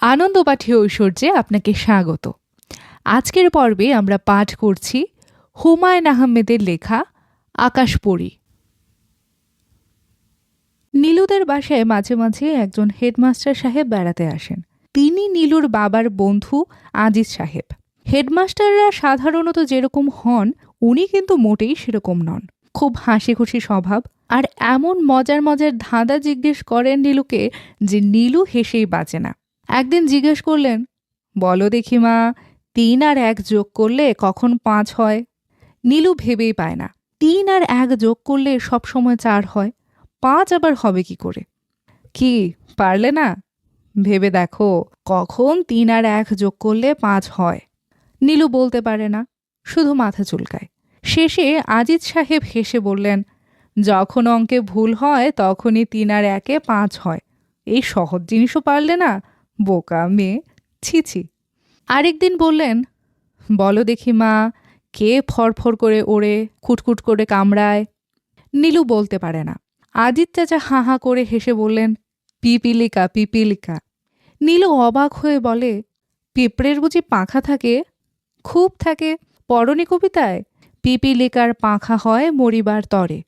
আনন্দ পাঠে ঐশ্বর্যে আপনাকে স্বাগত। আজকের পর্বে আমরা পাঠ করছি হুমায়ুন আহমেদের লেখা আকাশপরী নীলুদের বাসায় মাঝে মাঝে একজন হেডমাস্টার সাহেব বেড়াতে আসেন। তিনি নীলুর বাবার বন্ধু আজিজ সাহেব। হেডমাস্টাররা সাধারণত যেরকম হন, উনি কিন্তু মোটেই সেরকম নন। খুব হাসি খুশি স্বভাব। আর এমন মজার মজার ধাঁধা জিজ্ঞেস করেন নীলুকে যে নীলু হেসেই বাঁচে না। একদিন জিজ্ঞেস করলেন, বলো দেখি মা তিন আর এক যোগ করলে কখন পাঁচ হয়? নীলু ভেবেই পায় না। তিন আর এক যোগ করলে সব সময় চার হয়। পাঁচ আবার হবে কি করে? কি, পারলে না? ভেবে দেখো, কখন তিন আর এক যোগ করলে পাঁচ হয়? নীলু বলতে পারে না, শুধু মাথা চুলকায়। শেষে আজিজ সাহেব হেসে বললেন, যখন অঙ্কে ভুল হয়, তখনই তিন আর একে পাঁচ হয়। এই সহজ জিনিসও পারলে না বোকা, মেয়ে, ছি ছি। আরেকদিন বললেন, বলো দেখি মা, কে ফরফর করে ওড়ে কুটকুট করে কামড়ায়? নীলু বলতে পারে না। আজিত চাচা হাঁ হাঁ করে হেসে বললেন, পিপিলিকা পিপিলিকা। নীলু অবাক হয়ে বলে, পিঁপড়ের বুঝি পাখা থাকে? খুব থাকে। পরনি কবিতায়, পিপিলিকার পাখা হয় মরিবার তরে।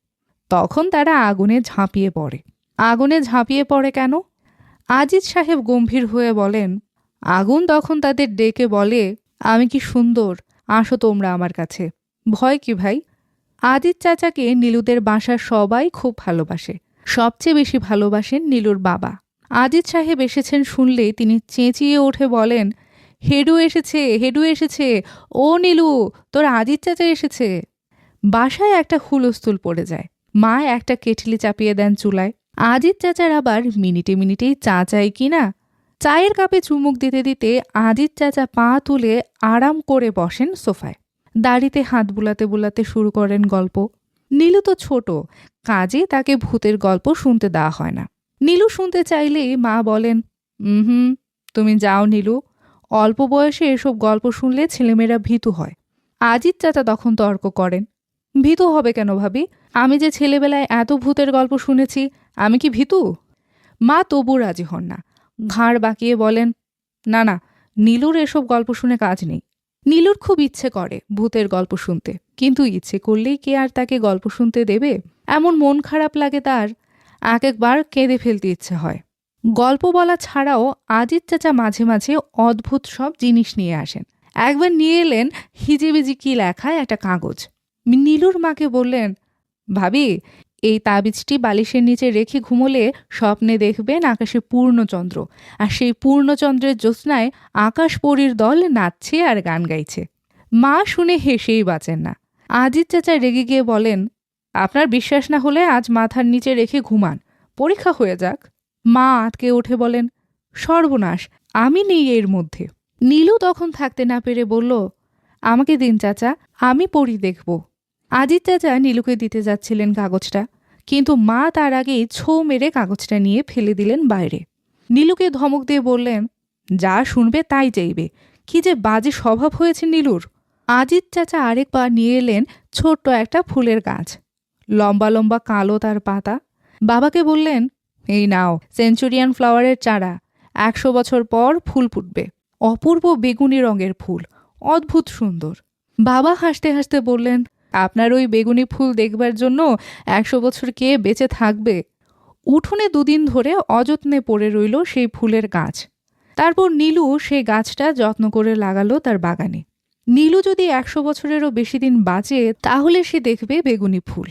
তখন তারা আগুনে ঝাঁপিয়ে পড়ে। আগুনে ঝাঁপিয়ে পড়ে কেন? আজিজ সাহেব গম্ভীর হয়ে বলেন, আগুন তখন তাদের ডেকে বলে, আমি কি সুন্দর, আসো তোমরা আমার কাছে। ভয় কি ভাই আদিত চাচাকে নীলুদের বাসার সবাই খুব ভালোবাসে, সবচেয়ে বেশি ভালোবাসেন নীলুর বাবা। আজিত সাহেব এসেছেন শুনলেই তিনি চেঁচিয়ে ওঠে বলেন, হেডু এসেছে হেডু এসেছে, ও নীলু, তোর আজিত চাচা এসেছে। বাসায় একটা হুলস্থুল পড়ে যায়, মা একটা কেটলি চাপিয়ে দেন চুলায়। আজিত চাচার আবার মিনিটে মিনিটেই চা চাই কি না চায়ের কাপে চুমুক দিতে দিতে আজিত চাচা পা তুলে আরাম করে বসেন সোফায়। দাড়িতে হাত বুলাতে বুলাতে শুরু করেন গল্প। নীলু তো ছোট, কাজে তাকে ভূতের গল্প শুনতে দেওয়া হয় না। নীলু শুনতে চাইলেই মা বলেন হুম, তুমি যাও নীলু। অল্প বয়সে এসব গল্প শুনলে ছেলেমেয়েরা ভীতু হয়। আজিত চাচা তখন তর্ক করেন ভীতু হবে কেন ভাবি? আমি যে ছেলেবেলায় এত ভূতের গল্প শুনেছি, আমি কি ভীতু? মা তবু রাজি হন না। ঘাড় বাঁকিয়ে বলেন, না না, নীলুর এসব গল্প শুনে কাজ নেই। নীলুর খুব ইচ্ছে করে ভূতের গল্প শুনতে, কিন্তু ইচ্ছে করলেই কে আর তাকে গল্প শুনতে দেবে? এমন মন খারাপ লাগে তার, এক একবার কেঁদে ফেলতে ইচ্ছে হয়। গল্প বলা ছাড়াও আজিত চাচা মাঝে মাঝে অদ্ভুত সব জিনিস নিয়ে আসেন। একবার নিয়ে এলেন হিজিবিজি কি লেখায় একটা কাগজ। নীলুর মাকে বললেন, ভাবি, এই তাবিজটি বালিশের নিচে রেখে ঘুমোলে স্বপ্নে দেখবেন আকাশে পূর্ণচন্দ্র। আর সেই পূর্ণচন্দ্রের জ্যোৎস্নায় আকাশ পরীর দল নাচছে আর গান গাইছে। মা শুনে হেসেই বাঁচেন না। আজিত চাচা রেগে গিয়ে বলেন, আপনার বিশ্বাস না হলে আজ মাথার নিচে রেখে ঘুমান। পরীক্ষা হয়ে যাক। মা আটকে উঠে বলেন, সর্বনাশ, আমি নেই এর মধ্যে। নীলু তখন থাকতে না পেরে বলল, আমাকে দিন চাচা, আমি পড়ি দেখব। আজিত চাচা নীলুকে দিতে যাচ্ছিলেন কাগজটা, কিন্তু মা তার আগেই ছো মেরে কাগজটা নিয়ে ফেলে দিলেন বাইরে। নীলুকে ধমক দিয়ে বললেন, যা শুনবে তাই চাইবে। কি যে বাজে স্বভাব হয়েছে নীলুর। আজিত চাচা আরেকবার নিয়ে এলেন ছোট্ট একটা ফুলের গাছ। লম্বা লম্বা কালো তার পাতা। বাবাকে বললেন, এই নাও, সেঞ্চুরিয়ান ফ্লাওয়ারের চারা। একশো বছর পর ফুল ফুটবে। অপূর্ব বেগুনি রঙের ফুল। অদ্ভুত সুন্দর। বাবা হাসতে হাসতে বললেন আপনার ওই বেগুনি ফুল দেখবার জন্য একশো বছর কে বেঁচে থাকবে? উঠোনে দুদিন ধরে অযত্নে পড়ে রইল সেই ফুলের গাছ। তারপর নীলু সেই গাছটা যত্ন করে লাগালো তার বাগানে। নীলু যদি একশো বছরেরও বেশি দিন বাঁচে, তাহলে সে দেখবে বেগুনি ফুল।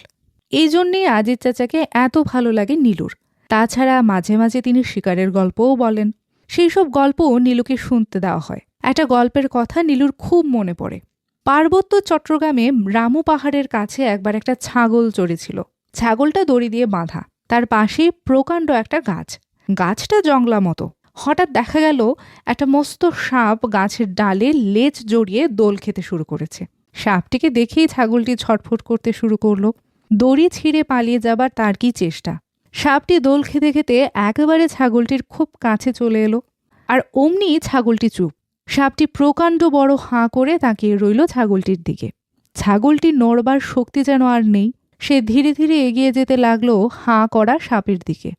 এই জন্যেই আজিত চাচাকে এত ভালো লাগে নীলুর। তাছাড়া মাঝে মাঝে তিনি শিকারের গল্পও বলেন। সেই সব গল্প নীলুকে শুনতে দেওয়া হয়। একটা গল্পের কথা নীলুর খুব মনে পড়ে। পার্বত্য চট্টগ্রামে রামু পাহাড়ের কাছে একবার একটা ছাগল চড়েছিল। ছাগলটা দড়ি দিয়ে বাঁধা। তার পাশেই প্রকাণ্ড একটা গাছ। গাছটা জংলা মতো। হঠাৎ দেখা গেল, একটা মস্ত সাপ গাছের ডালে লেজ জড়িয়ে দোল খেতে শুরু করেছে। সাপটিকে দেখেই ছাগলটি ছটফট করতে শুরু করল। দড়ি ছিঁড়ে পালিয়ে যাবার তার কি চেষ্টা? সাপটি দোল খেতে খেতে একেবারে ছাগলটির খুব কাছে চলে এলো। আর অমনি ছাগলটি চুপ। সাপটি প্রকাণ্ড বড় হাঁ করে তাকিয়ে রইল ছাগলটির দিকে। ছাগলটি নড়বার শক্তি যেন আর নেই, সে ধীরে ধীরে এগিয়ে যেতে লাগল হাঁ করা সাপের দিকে।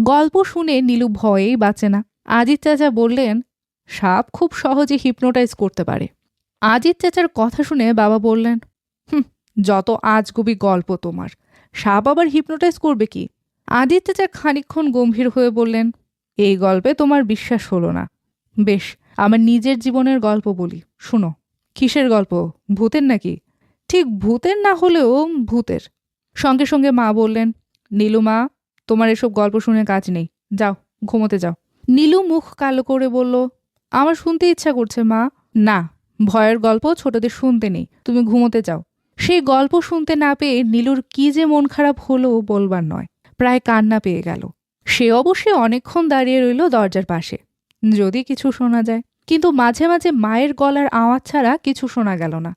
গল্প শুনে নীলু ভয়েই বাঁচে না। আজিত চাচা বললেন, সাপ খুব সহজে হিপনোটাইজ করতে পারে। আজিত চাচার কথা শুনে বাবা বললেন, হুম, যত আজগুবি গল্প তোমার। সাপ আবার হিপনোটাইজ করবে কি? আজিত চাচা খানিকক্ষণ গম্ভীর হয়ে বললেন, এই গল্পে তোমার বিশ্বাস হলো না। বেশ আমার নিজের জীবনের গল্প বলি। শুনো, কিসের গল্প? ভূতের নাকি? ঠিক ভূতের না হলেও ভূতের। সঙ্গে সঙ্গে মা বললেন, নীলু মা, তোমার এসব গল্প শুনে কাজ নেই। যাও, ঘুমোতে যাও। নীলু মুখ কালো করে বলল, আমার শুনতে ইচ্ছা করছে মা। না, ভয়ের গল্প ছোটদের শুনতে নেই, তুমি ঘুমোতে যাও। সেই গল্প শুনতে না পেয়ে নীলুর কি যে মন খারাপ হলো বলবার নয়। প্রায় কান্না পেয়ে গেল। সে অবশ্যই অনেকক্ষণ দাঁড়িয়ে রইল দরজার পাশে। যদি কিছু শোনা যায়। কিন্তু মাঝে মাঝে মায়ের গলার আওয়াজ ছাড়া কিছু শোনা গেল না।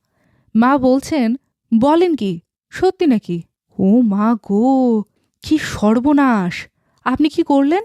মা বলছেন, বলেন কি? সত্যি নাকি? ও মা গো, কি সর্বনাশ! আপনি কি করলেন?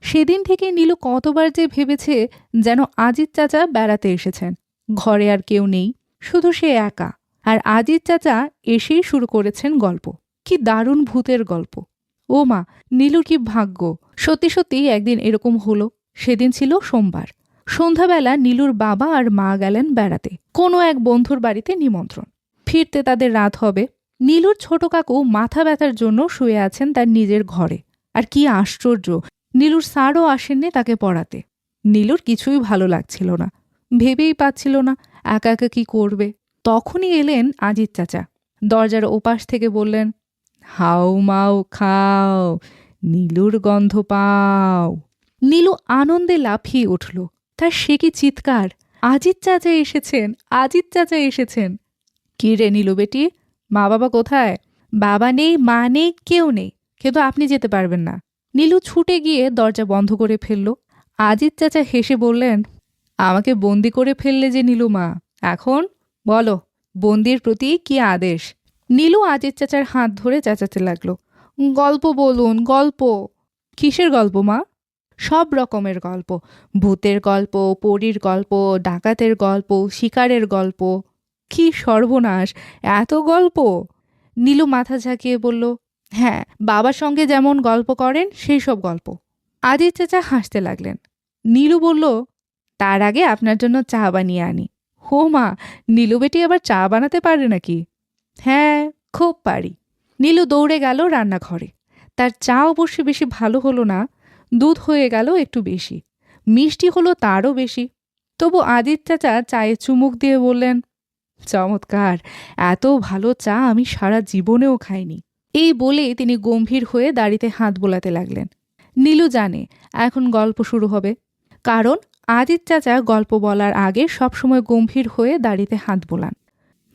সেদিন থেকে নীলু কতবার যে ভেবেছে যেন আজিত চাচা বেড়াতে এসেছেন। ঘরে আর কেউ নেই, শুধু সে একা। আর আজিত চাচা এসেই শুরু করেছেন গল্প। কি দারুণ ভূতের গল্প। ও মা, নীলুর কি ভাগ্য? সত্যি সত্যি একদিন এরকম হলো। সেদিন ছিল সোমবার। সন্ধ্যাবেলা নীলুর বাবা আর মা গেলেন বেড়াতে। কোনো এক বন্ধুর বাড়িতে নিমন্ত্রণ। ফিরতে তাদের রাত হবে। নীলুর ছোট কাকু মাথা ব্যথার জন্য শুয়ে আছেন তার নিজের ঘরে। আর কি আশ্চর্য, নীলুর স্যারও আসেননি তাকে পড়াতে। নীলুর কিছুই ভালো লাগছিল না। ভেবেই পাচ্ছিল না, একা একা কি করবে। তখনই এলেন আজিত চাচা। দরজার ওপাশ থেকে বললেন হাউ মাও, খাও। নীলুর গন্ধ পাও। নীলু আনন্দে লাফিয়ে উঠল। তার সে কি চিৎকার? আজিত চাচা এসেছেন, আজিত চাচা এসেছেন। কি রে নীলু বেটি মা বাবা কোথায়? বাবা নেই, মা নেই, কেউ নেই, কিন্তু আপনি যেতে পারবেন না। নীলু ছুটে গিয়ে দরজা বন্ধ করে ফেলল। আজিত চাচা হেসে বললেন, আমাকে বন্দি করে ফেললে যে নীলু মা, এখন? বলো, বন্দির প্রতি কি আদেশ? নীলু আজিত চাচার হাত ধরে চেঁচাতে লাগল। গল্প বলুন, গল্প। কিসের গল্প মা? সব রকমের গল্প। ভূতের গল্প, পরীর গল্প, ডাকাতের গল্প, শিকারের গল্প। কি সর্বনাশ! এত গল্প! নীলু মাথা ঝাঁকিয়ে বলল হ্যাঁ বাবার সঙ্গে যেমন গল্প করেন, সেই সব গল্প। আজিত চাচা হাসতে লাগলেন। নীলু বলল, তার আগে আপনার জন্য চা বানিয়ে আনি। হো মা, নীলু বেটি আবার চা বানাতে পারে নাকি? হ্যাঁ খুব পারি। নীলু দৌড়ে গেল রান্নাঘরে। তার চা অবশ্যই বেশি ভালো হলো না দুধ হয়ে গেল একটু বেশি। মিষ্টি হলো তারও বেশি। তবু আদিত চাচা চায়ে চুমুক দিয়ে বললেন, চমৎকার, এত ভালো চা আমি সারা জীবনেও খাইনি। এই বলে তিনি গম্ভীর হয়ে দাড়িতে হাত বোলাতে লাগলেন। নীলু জানে, এখন গল্প শুরু হবে। কারণ আদিত চাচা গল্প বলার আগে সবসময় গম্ভীর হয়ে দাড়িতে হাত বোলান।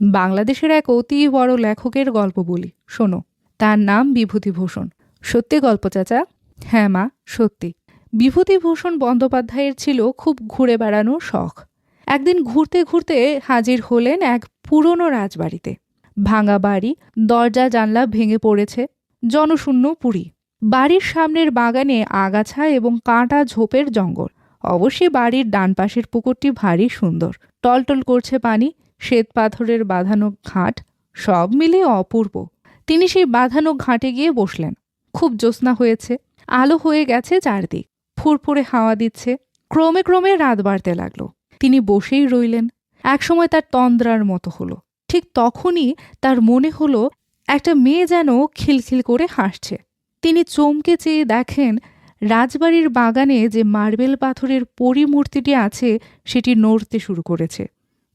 বাংলাদেশের এক অতি বড় লেখকের গল্প বলি, শোনো। তার নাম বিভূতিভূষণ। সত্যি গল্প, চাচা? হ্যাঁ মা, সত্যি। বিভূতিভূষণ বন্দ্যোপাধ্যায়ের ছিল খুব ঘুরে বেড়ানোর শখ। একদিন ঘুরতে ঘুরতে হাজির হলেন এক পুরনো রাজবাড়িতে। ভাঙা বাড়ি, দরজা জানলা ভেঙে পড়েছে, জনশূন্য পুরী। বাড়ির সামনের বাগানে আগাছা এবং কাঁটা ঝোপের জঙ্গল। অবশ্যই বাড়ির ডান পাশের পুকুরটি ভারী সুন্দর। টলটল করছে পানি, শ্বেত পাথরের বাঁধানো ঘাট, সব মিলে অপূর্ব। তিনি সেই বাঁধানো ঘাটে গিয়ে বসলেন। খুব জ্যোৎস্না হয়েছে। আলো হয়ে গেছে চারদিক। ফুরফুরে হাওয়া দিচ্ছে। ক্রমে ক্রমে রাত বাড়তে লাগল। তিনি বসেই রইলেন। একসময় তার তন্দ্রার মতো হলো। ঠিক তখনই তার মনে হলো একটা মেয়ে যেন খিলখিল করে হাসছে। তিনি চমকে চেয়ে দেখেন, রাজবাড়ির বাগানে যে মার্বেল পাথরের পরিমূর্তিটি আছে, সেটি নড়তে শুরু করেছে।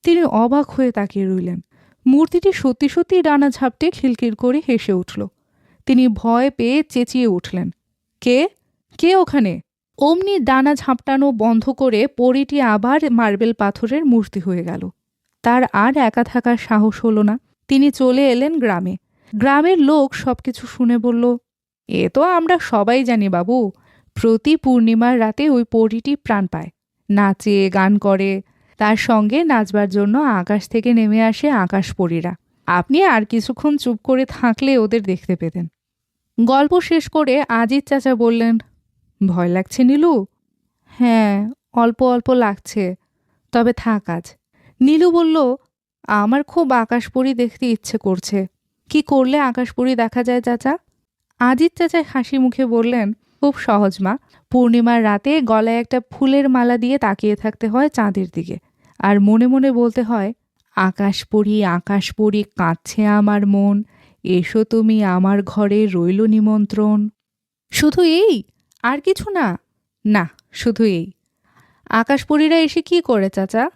তিনি অবাক হয়ে তাকিয়ে রইলেন। মূর্তিটি সত্যি সত্যি ডানা ঝাপটে খিলখিল করে হেসে উঠল। তিনি ভয় পেয়ে চেঁচিয়ে উঠলেন। কে? কে ওখানে? অমনি ডানা ঝাঁপটানো বন্ধ করে পরিটি আবার মার্বেল পাথরের মূর্তি হয়ে গেল। তার আর একা থাকার সাহস হলো না। তিনি চলে এলেন গ্রামে। গ্রামের লোক সবকিছু শুনে বলল, এ তো আমরা সবাই জানি বাবু, প্রতি পূর্ণিমার রাতে ওই পরিটি প্রাণ পায়। নাচে, গান করে। তার সঙ্গে নাচবার জন্য আকাশ থেকে নেমে আসে আকাশ পরীরা আপনি আর কিছুক্ষণ চুপ করে থাকলে ওদের দেখতে পেতেন। গল্প শেষ করে আজিত চাচা বললেন, ভয় লাগছে নীলু? হ্যাঁ অল্প অল্প লাগছে, তবে থাক আজ। নীলু বলল, আমার খুব আকাশপুরি দেখতে ইচ্ছে করছে। কি করলে আকাশপুরি দেখা যায় চাচা? আজিত চাচা হাসি মুখে বললেন, খুব সহজ মা, পূর্ণিমার রাতে গলায় একটা ফুলের মালা দিয়ে তাকিয়ে থাকতে হয় চাঁদের দিকে। আর মনে মনে বলতে হয় আকাশ পড়ি আকাশ পড়ি কাঁদছে আমার মন এসো তুমি আমার ঘরে রইল নিমন্ত্রণ। শুধু এই, আর কিছু না? না, শুধু এই। আকাশপরীরা এসে কি করে, চাচা?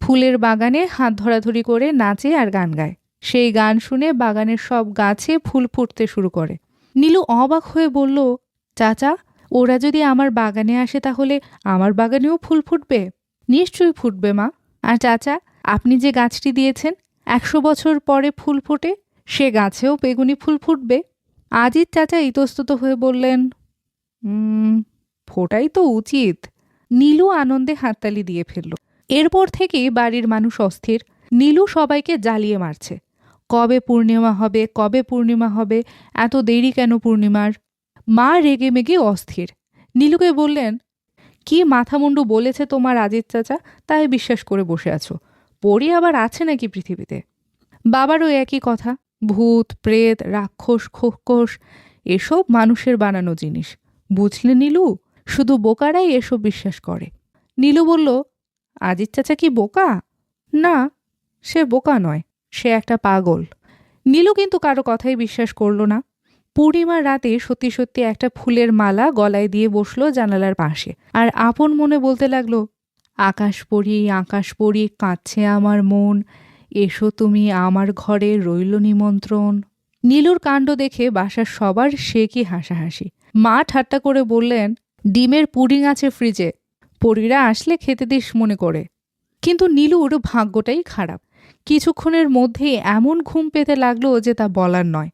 ফুলের বাগানে হাত ধরাধরি করে নাচে আর গান গায়। সেই গান শুনে বাগানের সব গাছে ফুল ফুটতে শুরু করে। নীলু অবাক হয়ে বলল, চাচা, ওরা যদি আমার বাগানে আসে তাহলে আমার বাগানেও ফুল ফুটবে? নিশ্চয়ই ফুটবে মা। আর চাচা, আপনি যে গাছটি দিয়েছেন, একশো বছর পরে ফুল ফোটে? সে গাছেও বেগুনি ফুল ফুটবে। আজিত চাচা ইতস্তত হয়ে বললেন "উম, ফোটাই তো উচিত। নীলু আনন্দে হাততালি দিয়ে ফেলল। এরপর থেকেই বাড়ির মানুষ অস্থির। নীলু সবাইকে জ্বালিয়ে মারছে। কবে পূর্ণিমা হবে? কবে পূর্ণিমা হবে? এত দেরি কেন পূর্ণিমার? মা রেগে মেগে অস্থির। নীলুকে বললেন কি মাথামুন্ডু বলেছে তোমার আজিত চাচা? তাই বিশ্বাস করে বসে আছো। পরি আবার আছে নাকি পৃথিবীতে? বাবারও একই কথা। ভূত, প্রেত, রাক্ষস, খোকস, এসব মানুষের বানানো জিনিস। বুঝলে নীলু? শুধু বোকারাই এসব বিশ্বাস করে। নীলু বলল আজিত চাচা কি বোকা? না, সে বোকা নয়, সে একটা পাগল। নীলু কিন্তু কারও কথাই বিশ্বাস করল না। পূর্ণিমার রাতে সত্যি সত্যি একটা ফুলের মালা গলায় দিয়ে বসল জানালার পাশে আর আপন মনে বলতে লাগল, আকাশ পড়ি আকাশ পড়ি কাঁদছে আমার মন এসো তুমি আমার ঘরে, রইল নিমন্ত্রণ। নীলুর কাণ্ড দেখে বাসার সবার সে কি হাসাহাসি। মা ঠাট্টা করে বললেন, ডিমের পুডিং আছে ফ্রিজে, পরীরা আসলে খেতে দিস মনে করে। কিন্তু নীলুর ভাগ্যটাই খারাপ। কিছুক্ষণের মধ্যেই এমন ঘুম পেতে লাগল যে তা বলার নয়।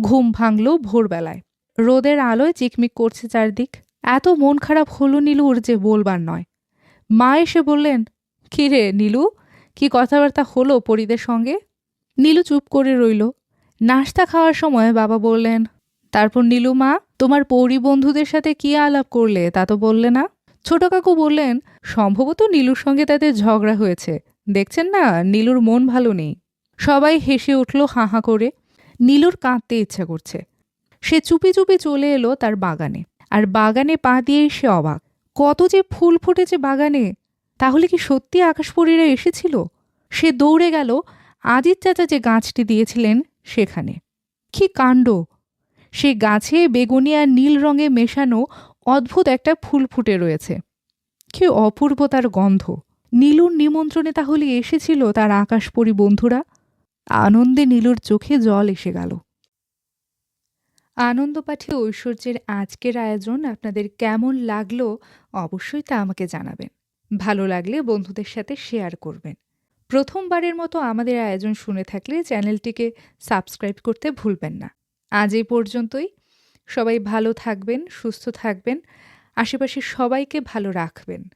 ঘুম ভাঙল ভোরবেলায়। রোদের আলোয় চিকমিক করছে চারদিক। এত মন খারাপ হলো নীলুর যে বলবার নয়। মা এসে বললেন, কি রে নীলু কি কথাবার্তা হলো পরিদের সঙ্গে? নীলু চুপ করে রইল। নাস্তা খাওয়ার সময় বাবা বললেন, তারপর নীলু মা, তোমার পৌরি বন্ধুদের সাথে কি আলাপ করলে তা তো বললে না? ছোট কাকু বললেন, সম্ভবত নীলুর সঙ্গে তাদের ঝগড়া হয়েছে। দেখছেন না, নীলুর মন ভালো নেই। সবাই হেসে উঠল হাঁ করে। নীলুর কাঁদতে ইচ্ছা করছে। সে চুপি চুপি চলে এলো তার বাগানে। আর বাগানে পা দিয়ে সে অবাক। কত যে ফুল ফুটেছে বাগানে! তাহলে কি সত্যি আকাশপরীরা এসেছিল? সে দৌড়ে গেল আজিত চাচা যে গাছটি দিয়েছিলেন সেখানে। কি কাণ্ড! সে গাছে বেগুনি আর নীল রঙে মেশানো অদ্ভুত একটা ফুল ফুটে রয়েছে। কি অপূর্ব তার গন্ধ! নীলুর নিমন্ত্রণে তাহলে এসেছিল তার আকাশপরী বন্ধুরা? আনন্দে নীলুর চোখে জল এসে গেল। আনন্দ পাঠে ঐশ্বর্যের আজকের আয়োজন আপনাদের কেমন লাগল অবশ্যই তা আমাকে জানাবেন। ভালো লাগলে বন্ধুদের সাথে শেয়ার করবেন। প্রথমবারের মতো আমাদের আয়োজন শুনে থাকলে চ্যানেলটিকে সাবস্ক্রাইব করতে ভুলবেন না। আজ এই পর্যন্তই। সবাই ভালো থাকবেন, সুস্থ থাকবেন। আশেপাশে সবাইকে ভালো রাখবেন।